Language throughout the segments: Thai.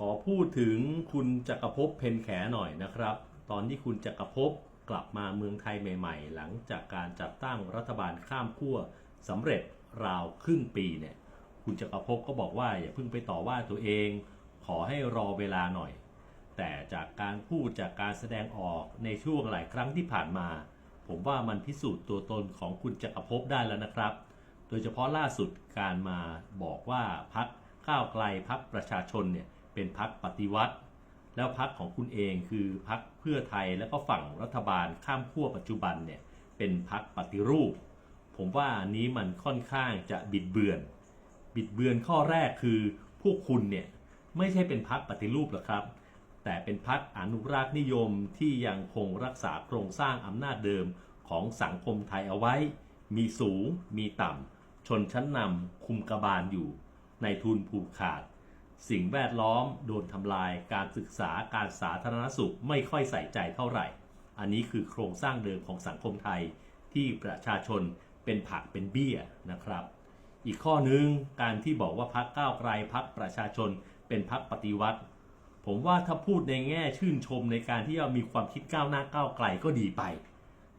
ขอพูดถึงคุณจักรภพเพนแขหน่อยนะครับ ตอนที่คุณจักรภพกลับมาเมืองไทยใหม่ๆ หลังจากการจัดตั้งรัฐบาลข้ามขั้วสำเร็จราวครึ่งปีเนี่ยคุณจักรภพก็บอกว่าอย่าเพิ่งไปต่อว่าตัวเอง ขอให้รอเวลาหน่อย แต่จากการพูดจากการแสดงออกในช่วงหลายครั้งที่ผ่านมา ผมว่ามันพิสูจน์ตัวตนของคุณจักรภพได้แล้วนะครับ โดยเฉพาะล่าสุดการมาบอกว่าพักก้าวไกลพักประชาชนเนี่ย เป็นพักปฏิวัติ แล้วพักของคุณเองคือพักเพื่อไทยแล้วก็ฝั่งรัฐบาลข้ามขั้วปัจจุบันเนี่ยเป็นพักปฏิรูป ผมว่าอันนี้มันค่อนข้างจะบิดเบือน บิดเบือนข้อแรกคือพวกคุณเนี่ยไม่ใช่เป็นพักปฏิรูปหรอกครับ แต่เป็นพักอนุรักษ์นิยมที่ยังคงรักษาโครงสร้างอำนาจเดิมของสังคมไทยเอาไว้ มีสูง มีต่ำชนชั้นนำคุมกบาลอยู่ ในทุนผูกขาด สิ่งแวดล้อมโดนทำลาย การศึกษาการสาธารณสุขไม่ค่อยใส่ใจเท่าไหร่ อันนี้คือโครงสร้างเดิมของสังคมไทยที่ประชาชนเป็นผักเป็นเบี้ยนะครับ อีกข้อหนึ่งการที่บอกว่าพักก้าวไกลพักประชาชนเป็นพักปฏิวัติ ผมว่าถ้าพูดในแง่ชื่นชมในการที่เรามีความคิดก้าวหน้าก้าวไกลก็ดีไป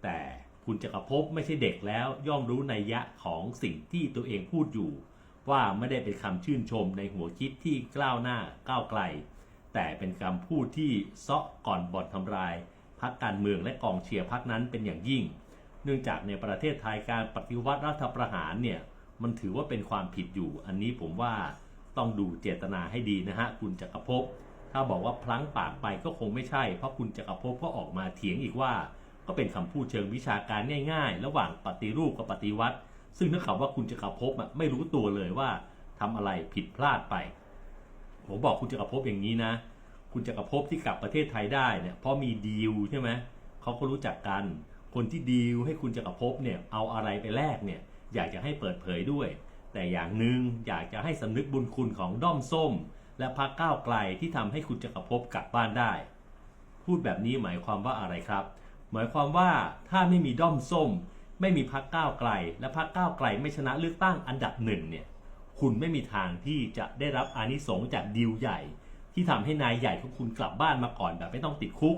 แต่คุณจักรภพไม่ใช่เด็กแล้วย่อมรู้ในยยะของสิ่งที่ตัวเองพูดอยู่ ว่าไม่ได้เป็นคำชื่นชมในหัวคิดที่กล้าวหน้าก้าวไกล แต่เป็นคำพูดที่เซาะก่อนบอดทำลายพักการเมืองและกองเชียร์พักนั้นเป็นอย่างยิ่ง เนื่องจากในประเทศไทยการปฏิวัติรัฐประหารเนี่ยมันถือว่าเป็นความผิดอยู่ อันนี้ผมว่าต้องดูเจตนาให้ดีนะฮะคุณจักรภพถ้าบอกว่าพลั้งปากไปก็คงไม่ใช่ เพราะคุณจักรภพก็ออกมาเถียงอีกว่า ก็เป็นคำพูดเชิงวิชาการง่าย ๆ ระหว่างปฏิรูปกับปฏิวัติ ซึ่งถ้าข่าวว่าคุณจักรภพอะไม่รู้ตัวเลยว่าทำอะไรผิดพลาดไป ผมบอกคุณจักรภพอย่างนี้นะ คุณจักรภพที่กลับประเทศไทยได้เนี่ยเพราะมีดีลใช่ไหมเขาก็รู้จักกัน คนที่ดีลให้คุณจักรภพเนี่ยเอาอะไรไปแลกเนี่ยอยากจะให้เปิดเผยด้วย แต่อย่างหนึ่งอยากจะให้สำนึกบุญคุณของด้อมส้ม และพรรคก้าวไกลที่ทำให้คุณจักรภพกลับบ้านได้ พูดแบบนี้หมายความว่าอะไรครับ หมายความว่าถ้าไม่มีด้อมส้ม ไม่มีพรรคก้าวไกล และพรรคก้าวไกลไม่ชนะเลือกตั้งอันดับหนึ่งเนี่ยคุณไม่มีทางที่จะได้รับอานิสงส์จากดีลใหญ่ ที่ทำให้นายใหญ่ของคุณกลับบ้านมาก่อนแบบไม่ต้องติดคุก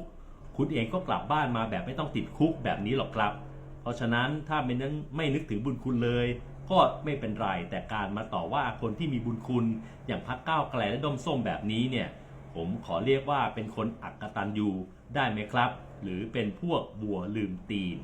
คุณเองก็กลับบ้านมาแบบไม่ต้องติดคุกแบบนี้หรอกครับ เพราะฉะนั้นถ้าไม่นึกไม่นึกถึงบุญคุณเลย ก็ไม่เป็นไรแต่การมาต่อว่าคนที่มีบุญคุณ อย่างพักก้าวไกลและด้อมส้มแบบนี้เนี่ยผมขอเรียกว่าเป็นคนอักตันยูได้ไหมครับ หรือเป็นพวกบัวลืมตีน